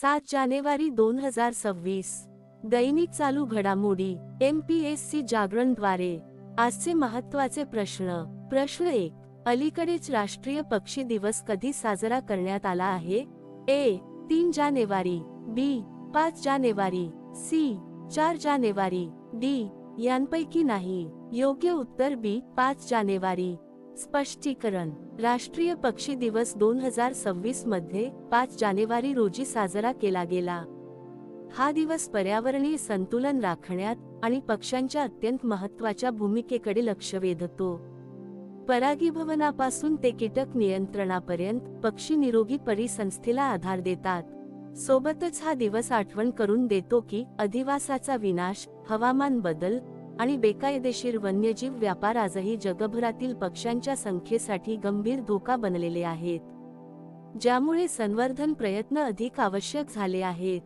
सात जानेवारी दोन हजार सव्वीस. दैनिक चालू घडामोडी एम पी एस सी जागरणद्वारे. आजचे महत्त्वाचे प्रश्न. प्रश्न एक अलीकडेच राष्ट्रीय पक्षी दिवस कधी साजरा करण्यात आला आहे? ए तीन जानेवारी. बी पाच जानेवारी. सी चार जानेवारी. डी यांपैकी नाही. योग्य उत्तर बी पाच जानेवारी. स्पष्टीकरण. राष्ट्रीय पक्षी दिवस दोन हजार सव्वीसमध्ये पाच जानेवारी रोजी साजरा केला गेला. हा दिवस पर्यावरणीय संतुलन राखण्यात आणि पक्ष्यांच्या अत्यंत महत्त्वाच्या भूमिकेकडे लक्ष वेधतो. परागीभवनापासून ते कीटक नियंत्रणापर्यंत पक्षी निरोगी परिसंस्थेला आधार देतात. सोबतच हा दिवस आठवण करून देतो की अधिवासाचा विनाश हवामान बदल आणि बेकायदेशीर वन्यजीव व्यापार आजही जगभरातील पक्ष्यांच्या संख्येसाठी गंभीर धोका बनलेले आहेत ज्यामुळे संवर्धन प्रयत्न अधिक आवश्यक झाले आहेत.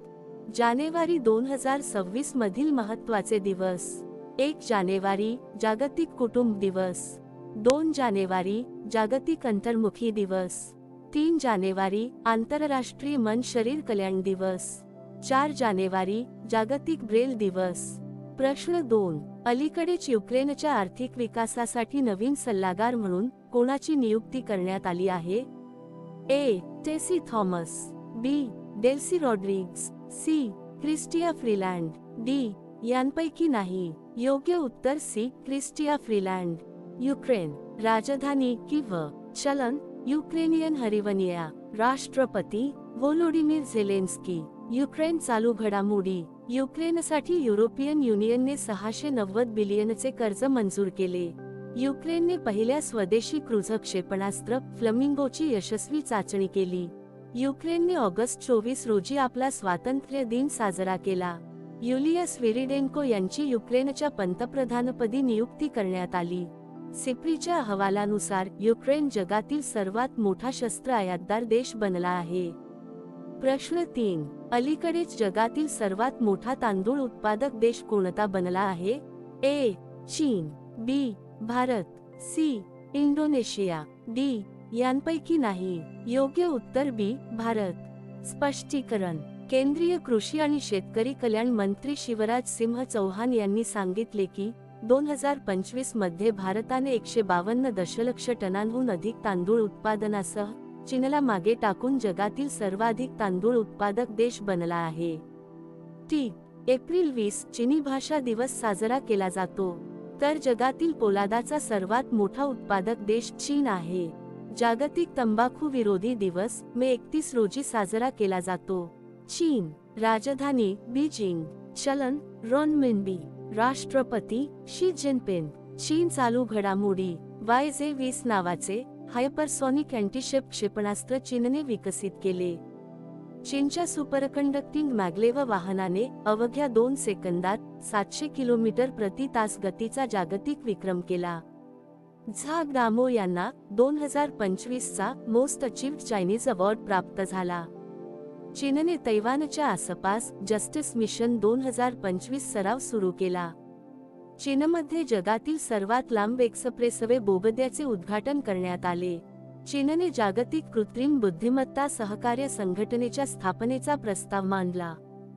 जानेवारी दोन हजार सव्वीस मधील महत्त्वाचे दिवस एक जानेवारी जागतिक कुटुंब दिवस दोन जानेवारी जागतिक अंतर्मुखी दिवस तीन जानेवारी आंतरराष्ट्रीय मन शरीर कल्याण दिवस चार जानेवारी जागतिक ब्रेल दिवस प्रश्न दोन अलीकडेच युक्रेनच्या आर्थिक विकासासाठी नवीन सल्लागार म्हणून कोणाची नियुक्ती करण्यात आली आहे? A. Tessy Thomas B. Delcy Rodriguez C. Chrystia Freeland D. यांपैकी नाही. योग्य उत्तर सी. क्रिस्टिया फ्रीलँड. युक्रेन राजधानी किंवा चलन युक्रेनियन हरिवनिया राष्ट्रपती वोलोडिमीर झेलेन्स्की युक्रेन चालू घडामोडी युक्रेनसाठी युरोपियन युनियनने सहाशे नव्वद बिलियनचे कर्ज मंजूर केले. युक्रेनने पहिल्या स्वदेशी क्रुझ क्षेपणास्त्र फ्लमिंगोची यशस्वी चाचणी केली. युक्रेनने ऑगस्ट चोवीस रोजी आपला स्वातंत्र्य दिन साजरा केला. युलिया स्विरिडेन्को यांची युक्रेनच्या पंतप्रधानपदी नियुक्ती करण्यात आली. सिप्रीच्या अहवालानुसार युक्रेन जगातील सर्वात मोठा शस्त्र आयातदार देश बनला आहे. प्रश्न तीन. अलीकडेच जगातील सर्वात मोठा तांदूळ उत्पादक देश कोणता बनला आहे? ए. चीन. B. Bharat. C. Indonesia. D. यांपैकी नाही. योग्य उत्तर बी. भारत. स्पष्टीकरण. केंद्रीय कृषी आणि शेतकरी कल्याण मंत्री शिवराज सिंह चौहान यांनी सांगितले की दोन हजार पंचवीसमध्ये भारताने एकशे बावन्न दशलक्ष टनांहून अधिक तांदूळ उत्पादनासह चीनला मागे टाकून जगातील सर्वाधिक तांदूळ उत्पादक देश बनला आहे. टी. एप्रिल वीस चिनी भाषा दिवस साजरा केला जातो. तर जगातील पोलादाचा सर्वात मोठा उत्पादक देश चीन आहे. जागतिक तंबाखू विरोधी दिवस मे एकतीस रोजी साजरा केला जातो. चीन राजधानी बीजिंग चलन रॉनमिनबी राष्ट्रपती शी जिनपिंग चीन चालू घडामोडी वाय जे वीस नावाचे हायपरसॉनिक अँटीशेप क्षेपणास्त्र चीनने विकसित केले. चीनच्या सुपरकंडक्टिंग मॅग्लेव वाहनाने अवघ्या दोन सेकंदात सातशे किलोमीटर प्रति तास गतीचा जागतिक विक्रम केला. झा ग्रामो यांना दोन हजार पंचवीसचा मोस्ट अचीव्ड चायनीज अवॉर्ड प्राप्त झाला. चीनने तैवानच्या आसपास जस्टिस मिशन दोन हजार पंचवीस सराव सुरू केला. चीनमध्ये जगातील सर्वात लांब एक्सप्रेसवे बोबद्याचे उद्घाटन करण्यात आले. चीनने जागतिक कृत्रिम बुद्धिमत्ता सहकार्य संघटनेच्या स्थापनेचा प्रस्ताव मांडला.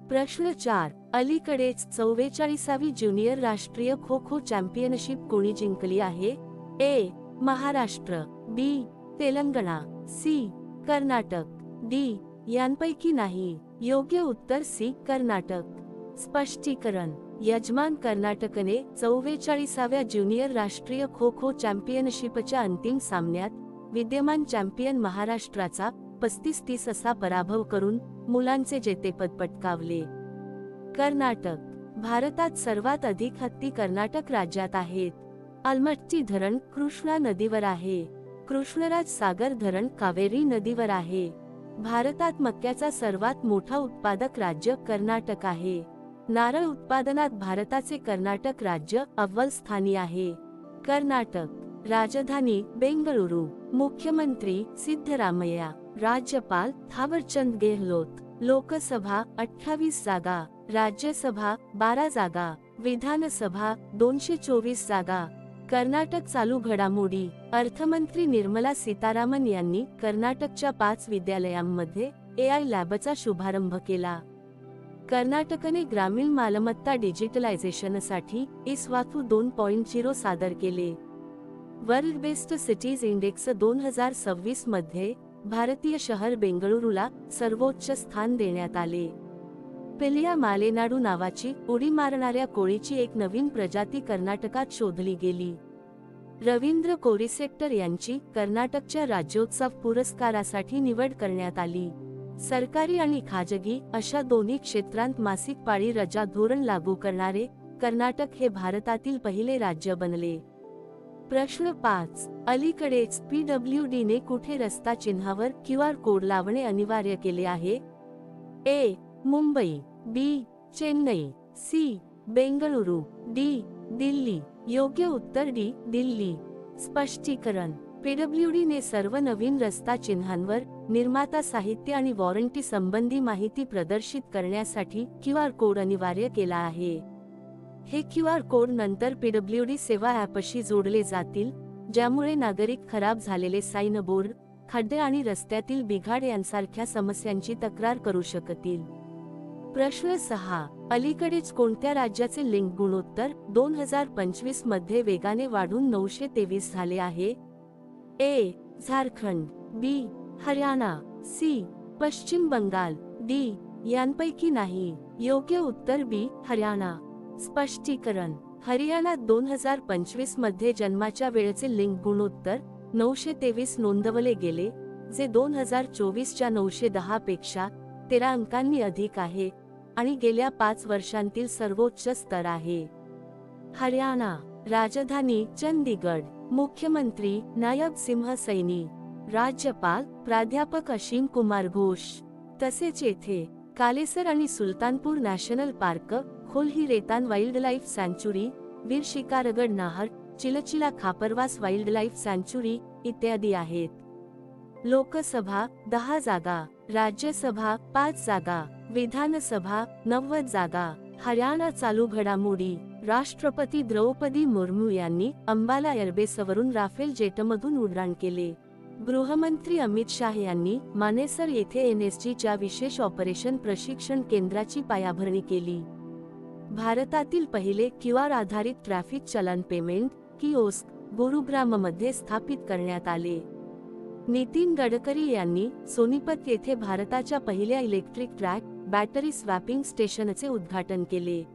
प्रश्न चार अलीकडेच चौवेचाळीसावी ज्युनियर राष्ट्रीय खो खो चॅम्पियनशिप कोणी जिंकली आहे? A Maharashtra B Telangana C Karnataka D यांपैकी नाही. योग्य उत्तर सी कर्नाटक. स्पष्टीकरण यजमान कर्नाटकने चौवेचाळीसाव्या ज्युनियर राष्ट्रीय खो खो चॅम्पियनशिपच्या अंतिम सामन्यात विद्यमान चॅम्पियन महाराष्ट्राचा पस्तीस तीस असा पराभव करून मुलांचे जेतेपद पटकावले. कर्नाटक भारतात सर्वात अधिक हत्ती कर्नाटक राज्यात आहेत. अलमटची धरण कृष्णा नदीवर आहे. कृष्णराज सागर धरण कावेरी नदीवर आहे. भारतात मक्याचा सर्वात मोठा उत्पादक राज्य कर्नाटक आहे. नारळ उत्पादनात भारताचे कर्नाटक राज्य अव्वल स्थानी आहे. कर्नाटक राजधानी बेंगळुरू. मुख्यमंत्री सिद्धरामय्या. राज्यपाल थावरचंद गेहलोत. लोकसभा अठ्ठावीस जागा. राज्यसभा बारा जागा. विधानसभा दोनशे चोवीस जागा. कर्नाटक चालू घडामोडी. अर्थमंत्री निर्मला सीतारामन यांनी कर्नाटकच्या पाच विद्यालयांमध्ये ए आय लॅबचा शुभारंभ केला. कर्नाटकने ग्रामीण मालमत्ता डिजिटलायझेशनसाठी इस्वाथू दोन पॉइंट झिरो सादर केले. वर्ल्ड बेस्ट सिटीज इंडेक्स दोन हजार सव्वीसमध्ये भारतीय शहर बेंगळुरूला सर्वोच्च स्थान देण्यात आले. पिलिया मालेनाडू नावाची उडी मारणाऱ्या कोळीची एक नवीन प्रजाती कर्नाटकात शोधली गेली. रवींद्र कोरिसेक्टर यांची कर्नाटकच्या राज्योत्सव पुरस्कारासाठी निवड करण्यात आली. सरकारी आणि खाजगी अशा दोन्ही क्षेत्रांत मासिक पाळी रजा धोरण लागू करणारे कर्नाटक हे भारतातील पहिले राज्य बनले. प्रश्न पाच. अलीकडेच पीडब्ल्यू ने कुठे रस्ता चिन्हावर क्यू आर कोड लावणे अनिवार्य केले आहे? A. Mumbai. B. Chennai. C. Bengaluru. D. Delhi. योग्य उत्तर डी. दिल्ली. स्पष्टीकरण. पीडब्ल्यूडीने सर्व नवीन रस्ता चिन्हांवर निर्माता साहित्य आणि वॉरंटी संबंधी माहिती प्रदर्शित करण्यासाठी क्यू आर कोड अनिवार्य केला आहे. हे क्यू आर कोड नंतर पीडब्ल्यूडी सेवा ॲपशी जोडले जातील ज्यामुळे नागरिक खराब झालेले साईन बोर्ड खड्डे आणि रस्त्यातील बिघाड यांसारख्या समस्यांची तक्रार करू शकतील. प्रश्न सहा अलीकडेच कोणत्या राज्याचे लिंक गुणोत्तर दोन हजार पंचवीसमध्ये वेगाने वाढून नऊशे तेवीस झाले आहे? A Jharkhand B Haryana C Paschim Bengal D यांपैकी नाही. योग्य उत्तर बी हरियाणा. स्पष्टीकरण. हरियाणात दोन हजार पंचवीसमध्ये जन्माच्या वेळेचे लिंग गुणोत्तर नऊशे तेवीस नोंदवले गेले जे दोन हजार चोवीसच्या नऊशे दहा पेक्षा तेरा अंकांनी अधिक आहे आणि गेल्या पाच वर्षांतील सर्वोच्च स्तर आहे. हरियाणा. राजधानी चंदीगड मुख्यमंत्री नायब सिंह सैनी राज्यपाल प्राध्यापक अशीम कुमार घोष तसेच येथे कालेसर आणि सुलतानपूर नॅशनल पार्क खोलही रेतान वाईल्ड लाईफ सँच्युरी वीर शिकारगड नाहर चिलचिला खापरवास वाईल्ड लाईफ सँच्युरी इत्यादी आहेत. लोकसभा दहा जागा राज्यसभा पाच जागा विधानसभा नव्वद जागा हरियाणा चालू घडामोडी राष्ट्रपती द्रौपदी मुर्मू यांनी अंबाला एअरबेसवरून राफेल जेटमधून उड्डाण केले. गृहमंत्री अमित शाह यांनी मानेसर येथे एनएसजीच्या विशेष ऑपरेशन प्रशिक्षण केंद्राची पायाभरणी केली. भारतातील पहिले क्यू आर आधारित ट्रॅफिक चलन पेमेंट किओस्क गुरुग्राममध्ये स्थापित करण्यात आले. नितीन गडकरी यांनी सोनीपत येथे भारताच्या पहिल्या इलेक्ट्रिक ट्रॅक बॅटरी स्वॅपिंग स्टेशनचे उद्घाटन केले.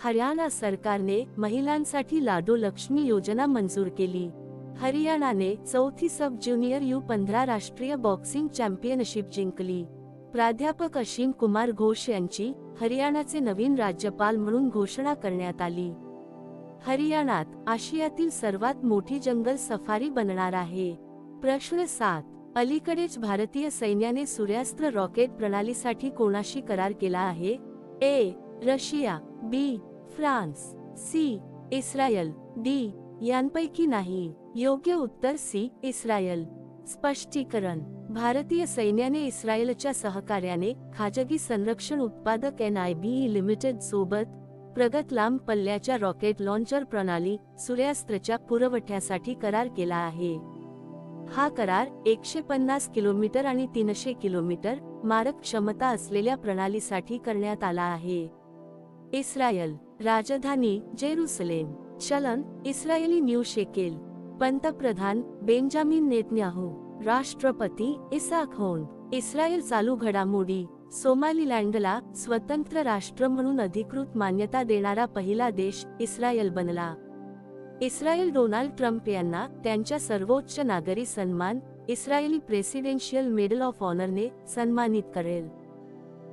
हरियाणा सरकारने महिलांसाठी लाडो लक्ष्मी योजना मंजूर केली. हरियाणाने चौथी सब ज्युनियर यू पंधरा राष्ट्रीय बॉक्सिंग चॅम्पियनशिप जिंकली. प्राध्यापक अशीम कुमार घोष यांची हरियाणाचे नवीन राज्यपाल म्हणून घोषणा करण्यात आली. हरियाणात आशियातील सर्वात मोठी जंगल सफारी बनणार आहे. प्रश्न सात अलीकडेच भारतीय सैन्याने सूर्यास्त्र रॉकेट प्रणालीसाठी कोणाशी करार केला आहे? A Russia B France. C Israel. D यांपैकी नाही. योग्य उत्तर सी इस्रायल. स्पष्टीकरण. भारतीय सैन्याने इस्रायलच्या सहकार्याने खाजगी संरक्षण उत्पादक एन आय बी लिमिटेड सोबत प्रगत लांब पल्ल्याच्या रॉकेट लॉन्चर प्रणाली सूर्यास्त्रच्या पुरवठ्यासाठी करार केला आहे. हा करार एकशे पन्नास किलोमीटर आणि तीनशे किलोमीटर मारक क्षमता असलेल्या प्रणालीसाठी करण्यात आला आहे. इस्रायल राजधानी जेरुसलेम. चलन इस्रायली न्यू शेकेल. पंतप्रधान बेंजामिन नेतन्याहू. राष्ट्रपती इसाक होन इस्रायल चालू घडामोडी. सोमालीलँडला स्वतंत्र राष्ट्र म्हणून अधिकृत मान्यता देणारा पहिला देश इस्रायल बनला. इस्रायल डोनाल्ड ट्रम्प यांना त्यांच्या सर्वोच्च नागरी सन्मान इस्रायली प्रेसिडेन्शियल मेडल ऑफ ऑनरने सन्मानित करेल.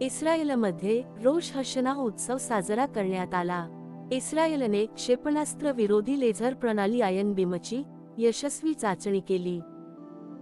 इस्रायलमध्ये रोष हशना उत्सव साजरा करण्यात आला. इस्रायलने क्षेपणास्त्र विरोधी लेझर प्रणाली आयन बीमची यशस्वी चाचणी केली.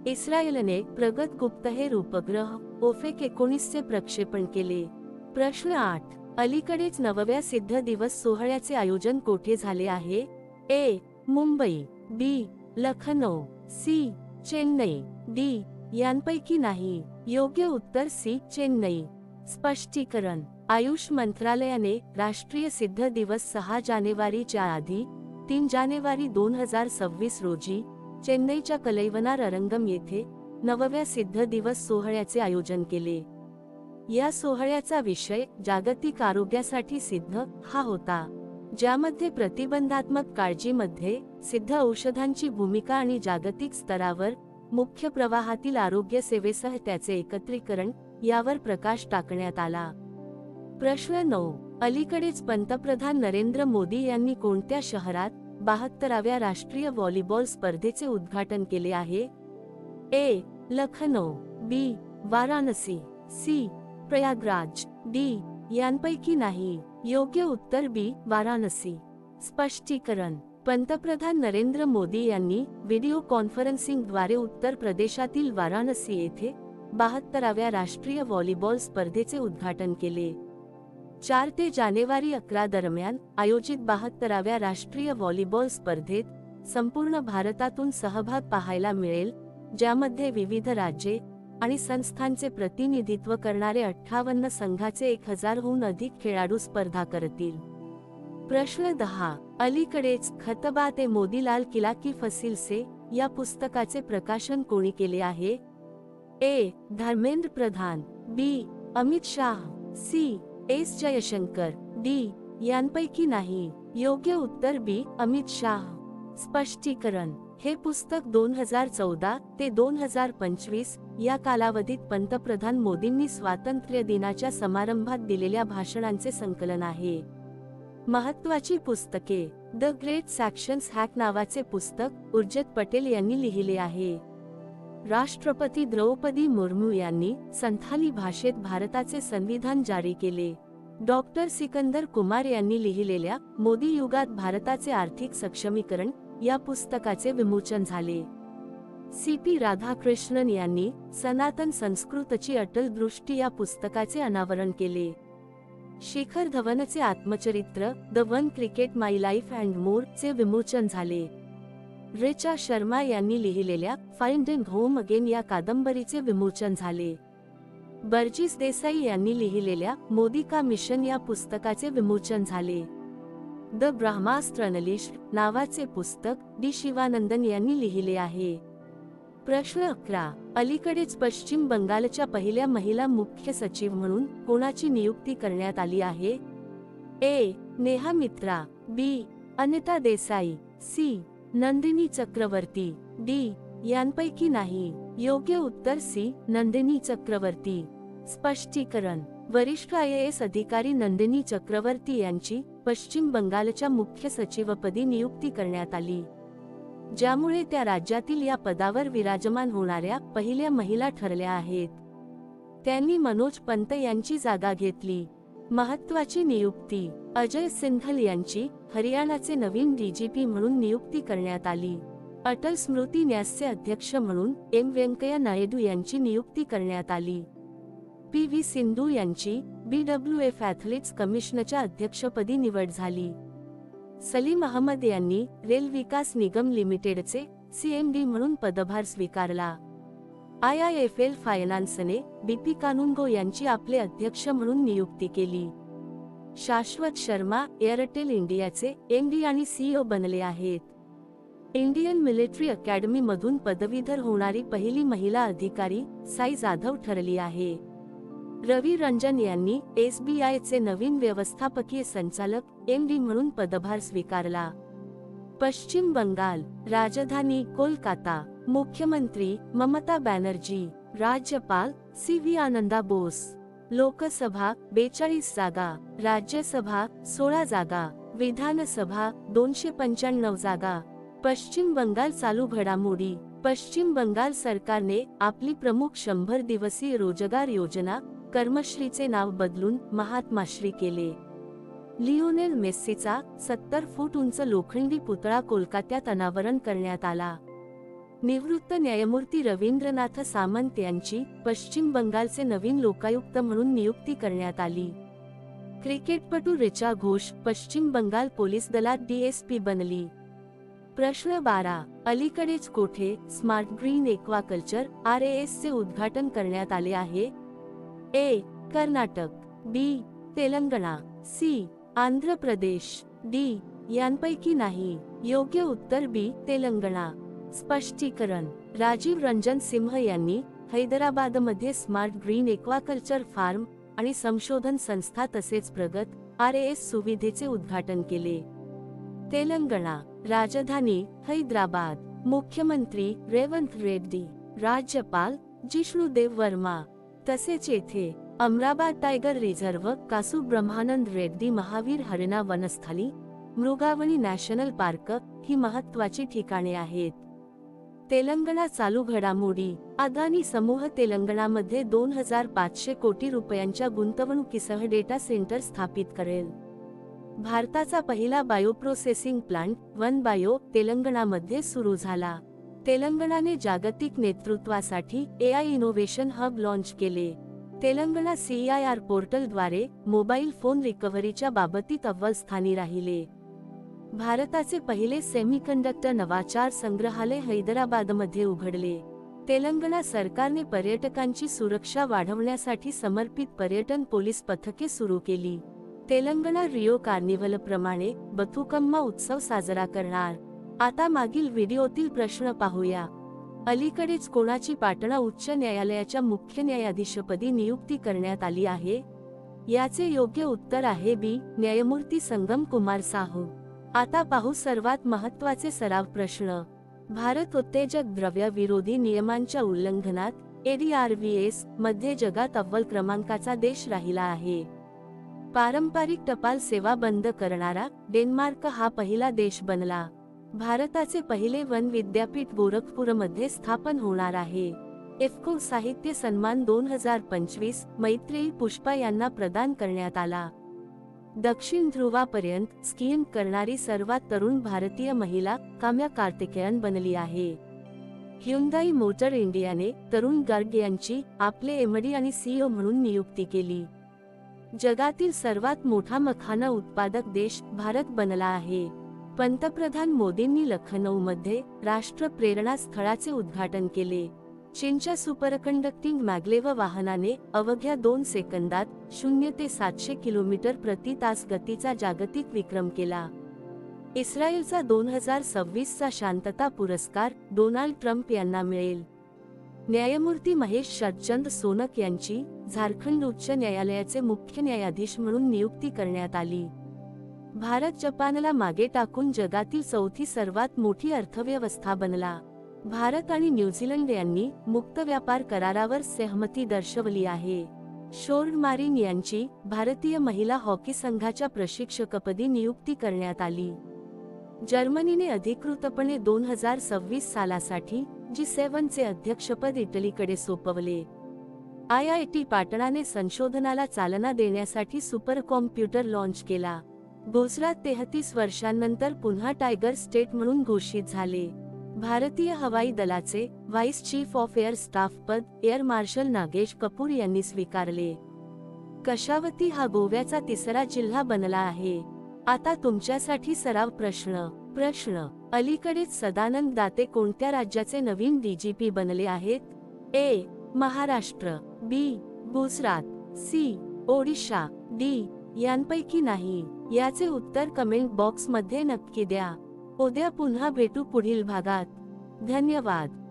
इस्रायलने प्रगत गुप्तहेर उपग्रह ओफेक एकोणीसचे प्रक्षेपण केले. प्रश्न आठ अलीकडेच नवव्या सिद्ध दिवस सोहळ्याचे आयोजन कोठे झाले आहे? A Mumbai B Lucknow C Chennai D यांपैकी नाही. योग्य उत्तर सी चेन्नई. स्पष्टीकरण. आयुष मंत्रालयाने राष्ट्रीय सिद्ध दिवस सहा जानेवारीच्या आधी तीन जानेवारी दोन हजार सव्वीस रोजी चेन्नईच्या कलैवनार अरंगम येथे नवव्या सिद्ध दिवस सोहळ्याचे आयोजन केले. या सोहळ्याचा विषय जागतिक आरोग्यासाठी सिद्ध हा होता. ज्यामध्ये प्रतिबंधात्मक काळजीमध्ये सिद्ध औषधांची भूमिका आणि जागतिक स्तरावर मुख्य प्रवाहातील आरोग्य सेवेसह त्याचे एकत्रीकरण यावर प्रकाश टाकण्यात आला. प्रश्न नऊ. अलीकडेच पंतप्रधान नरेंद्र मोदी यांनी कोणत्या शहरात बहात्तराव्या राष्ट्रीय व्हॉलीबॉल स्पर्धेचे उद्घाटन केले आहे? A. Lucknow. B. Varanasi. C. Prayagraj. D. यांपैकी नाही. योग्य उत्तर बी. वाराणसी. स्पष्टीकरण. पंतप्रधान नरेंद्र मोदी यांनी व्हिडिओ कॉन्फरन्सिंगद्वारे उत्तर प्रदेशातील वाराणसी येथे बहात्तराव्या राष्ट्रीय व्हॉलीबॉल स्पर्धेचे उद्घाटन केले. चार ते जानेवारी अकरा दरम्यान आयोजित बहात्तराव्या राष्ट्रीय व्हॉलीबॉल स्पर्धेत संपूर्ण भारतातून सहभाग पाहायला मिळेल ज्यामध्ये विविध राज्ये आणि संस्थांचे प्रतिनिधित्व करणारे अठ्ठावन्न संघाचे एक हजारहून अधिक खेळाडू स्पर्धा करतील. प्रश्न दहा. अलीकडेच खतबा ते मोदीलाल किला की फसिलसे या पुस्तकाचे प्रकाशन कोणी केले आहे? A Dharmendra Pradhan. B Amit Shah. C S Jaishankar. D यांपैकी नाही. योग्य उत्तर बी अमित शाह. स्पष्टीकरण. हे पुस्तक दोन हजार चौदा ते दोन हजार पंचवीस या कालावधीत पंतप्रधान मोदींनी स्वातंत्र्य दिनाच्या समारंभात दिलेल्या भाषणांचे संकलन आहे. महत्वाची पुस्तके. द ग्रेट सॅक्शन्स हॅक नावाचे पुस्तक उर्जत पटेल यांनी लिहिले आहे. राष्ट्रपती द्रौपदी मुर्मू यांनी संथाली भाषेत भारताचे संविधान जारी केले. डॉक्टर सिकंदर कुमार यांनी लिहिलेल्या मोदी युगात भारताचे आर्थिक सक्षमीकरण या पुस्तकाचे विमोचन झाले. सी. पी. राधाकृष्णन यांनी सनातन संस्कृतची अटल दृष्टी या पुस्तकाचे अनावरण केले. शेखर धवनचे आत्मचरित्र the one cricket my life and more चे विमोचन झाले. रेचा शर्मा यांनी लिहिलेल्या फाइंड अँड होम अगेन या कादंबरीचे विमोचन झाले. बर्जिस देसाई यांनी लिहिलेल्या मोदी का मिशन या पुस्तकाचे विमोचन झाले. द ब्रह्मास्त्रनलिस्ट नावाचे पुस्तक डी शिवानंदन यांनी लिहिले आहे. प्रश्न अकरा. अलीकडेच पश्चिम बंगालच्या पहिल्या महिला मुख्य सचिव म्हणून कोणाची नियुक्ती करण्यात आली आहे? A. Neha Mitra B. Anita Desai C. Nandini Chakraborty D. यांपैकी नाही. योग्य उत्तर सी. नंदिनी चक्रवर्ती. स्पष्टीकरण. वरिष्ठ आय एस अधिकारी नंदिनी चक्रवर्ती यांची पश्चिम बंगालच्या मुख्य सचिवपदी नियुक्ती करण्यात आली. ज्यामुळे त्या राज्यातील या पदावर विराजमान होणाऱ्या पहिल्या महिला ठरल्या आहेत. त्यांनी मनोज पंत यांची जागा घेतली. महत्वाची नियुक्ती. अजय सिंघल यांची हरियाणाचे नवीन डीजीपी म्हणून नियुक्ती करण्यात आली. अटल स्मृती न्यासचे अध्यक्ष म्हणून एम व्यंकय्या नायडू यांची नियुक्ती करण्यात आली. पी व्ही सिंधू यांची बी डब्ल्यू एफ ॲथलीट्स कमिशनच्या अध्यक्षपदी निवड झाली. सलीम अहमद यांनी रेल विकास निगम लिमिटेडचे सीएमडी म्हणून पदभार स्वीकारला. आय आय एफ एल फायनान्सने बीपी कानुंगो यांची आपले अध्यक्ष म्हणून नियुक्ती केली. शाश्वत शर्मा एअरटेल इंडियाचे एमडी आणि सीईओ बनले आहेत. इंडियन मिलिटरी अकॅडमी मधून पदवीधर होणारी पहिली महिला अधिकारी साई जाधव ठरली आहे. रवी रंजन यांनी एसबीआयचे नवीन व्यवस्थापकीय संचालक एम डी म्हणून पदभार स्वीकारला. पश्चिम बंगाल राजधानी कोलकाता मुख्यमंत्री ममता बॅनर्जी राज्यपाल सी व्ही आनंदा बोस. लोकसभा बेचाळीस जागा राज्यसभा सोळा जागा विधानसभा दोनशे पंच्याण्णव जागा. पश्चिम बंगाल चालू घडामोडी. पश्चिम बंगाल सरकारने आपली प्रमुख शंभर दिवसीय रोजगार योजना कर्मश्रीचे नाव बदलून महात्माश्री केले. लिओनेल मेस्सीचा सत्तर फूट उंच लोखंडी पुतळा कोलकात्यात अनावरण करण्यात आला. निवृत्त न्यायमूर्ती रवींद्रनाथ सामंत यांची पश्चिम बंगालचे नवीन लोकायुक्त म्हणून नियुक्ती करण्यात आली. क्रिकेटपटू रिचा घोष पश्चिम बंगाल पोलीस दलात डीएसपी बनली. प्रश्न बारा अलीकडेच कोठे smart green aquaculture R S चे उद्घाटन करण्यात आले आहे? A Karnataka B Telangana C Andhra Pradesh D यांपैकी नाही योग्य उत्तर बी तेलंगणा. स्पष्टीकरण. राजीव रंजन सिंह यांनी हैदराबादमध्ये स्मार्ट ग्रीन एक्वाकल्चर फार्म आणि संशोधन संस्था तसेच प्रगत आर एस सुविधेचे उद्घाटन केले. तेलंगणा. राजधानी हैदराबाद. मुख्यमंत्री रेवंत रेड्डी. राज्यपाल जिष्णुदेव वर्मा. तसेच येथे Amrabad tiger reserve Kasu Brahmananda Reddy Mahavir Harina Vanasthali Mrugavani national park ही महत्वाची ठिकाणे आहेत. तेलंगणा चालू घडामोडी. अदानी समूह तेलंगणामध्ये दोन हजार पाचशे कोटी रुपयांच्या गुंतवणुकीसह डेटा सेंटर स्थापित करेल. भारताचा पहिला बायोप्रोसेसिंग प्लांट वन बायो तेलंगणामध्ये सुरू झाला. तेलंगणाने जागतिक नेतृत्वासाठी एआय इनोव्हेशन हब लॉन्च केले. तेलंगणा सीआयआर पोर्टलद्वारे मोबाईल फोन रिकव्हरीच्या बाबतीत अव्वल स्थानी राहिले. भारताचे पहिले सेमीकंडक्टर नवाचार संग्रहालय हैदराबादमध्ये उघडले. तेलंगणा सरकारने पर्यटकांची सुरक्षा वाढवण्यासाठी समर्पित पर्यटन पोलीस पथके सुरू केली. तेलंगणा रिओ कार्निव्हल प्रमाणे बथुकम्मा उत्सव साजरा करणार. आता मागील व्हिडिओतील प्रश्न पाहूया. अलीकडेच कोणाची पाटणा उच्च न्यायालयाच्या मुख्य न्यायाधीशपदी नियुक्ती करण्यात आली आहे? याचे योग्य उत्तर आहे बी. न्यायमूर्ती संगम कुमार साहू. आता पाहू सर्वात महत्त्वाचे सराव प्रश्न. भारत उत्तेजक द्रव्य विरोधी नियमांच्या उल्लंघनात एडीआरव्हीएसमध्ये जगात अव्वल क्रमांकाचा देश राहिला आहे. पारंपरिक टपाल सेवा बंद करणारा डेन्मार्क हा पहिला देश बनला. भारताचे पहिले वन विद्यापीठ गोरखपूरमध्ये स्थापन होणार आहे. एफको साहित्य सन्मान दोन हजार पंचवीस मैत्रेयी पुष्पा यांना प्रदान करण्यात आला. दक्षिण ध्रुवापर्यंत स्कीइंग करणारी सर्वात तरुण भारतीय महिला काम्या कार्तिकेयन बनली आहे. ह्युंदाई मोटर इंडियाने तरुण गर्ग यांची आपले एमडी आणि सीईओ म्हणून नियुक्ती केली. जगातील सर्वात मोठा मखाना उत्पादक देश भारत बनला आहे. पंतप्रधान मोदींनी लखनौमध्ये राष्ट्र प्रेरणा स्थळाचे उद्घाटन केले. चीनच्या सुपरकंडक्टिंग मॅग्लेव वाहनाने अवघ्या दोन सेकंदात शून्य ते सातशे किलोमीटर प्रति तास गतीचा जागतिक विक्रम केला. इस्रायलचा दोन हजार सव्वीसचा शांतता पुरस्कार डोनाल्ड ट्रम्प यांना मिळेल. न्यायमूर्ती महेश शरदचंद सोनक यांची झारखंड उच्च न्यायालयाचे मुख्य न्यायाधीश म्हणून नियुक्ती करण्यात आली. भारत जपानला मागे टाकून जगातील चौथी सर्वात मोठी अर्थव्यवस्था बनला. भारत आणि न्यूझीलंड यांनी मुक्त व्यापार करारावर सहमती दर्शवली आहे. शोर्ड मारिन यांची भारतीय महिला हॉकी संघाच्या प्रशिक्षकपदी नियुक्ती करण्यात आली. जर्मनीने अधिकृतपणे दोन हजार सव्वीस सालासाठी जी सेव्हनचे अध्यक्षपद इटलीकडे सोपवले. आय आय टी पाटणाने संशोधनाला चालना देण्यासाठी सुपर कॉम्प्युटर लॉन्च केला. गुजरात तेहतीस वर्षांनंतर पुन्हा टायगर स्टेट म्हणून घोषित झाले. भारतीय हवाई दलाचे vice chief of air staff पद एअर मार्शल नागेश कपूर यांनी स्वीकारले. कशावती हा गोव्याचा तिसरा जिल्हा बनला आहे? आता तुमच्यासाठी सराव प्रश्न प्रश्न. अलीकडेच सदानंद दाते कोणत्या राज्याचे नवीन डीजीपी बनले आहेत? A. Maharashtra B. Gujarat C. Odisha D. यांपैकी नाही. याचे उत्तर कमेंट बॉक्समध्ये नक्की द्या. उद्या पुन्हा भेटू पुढील भागात. धन्यवाद.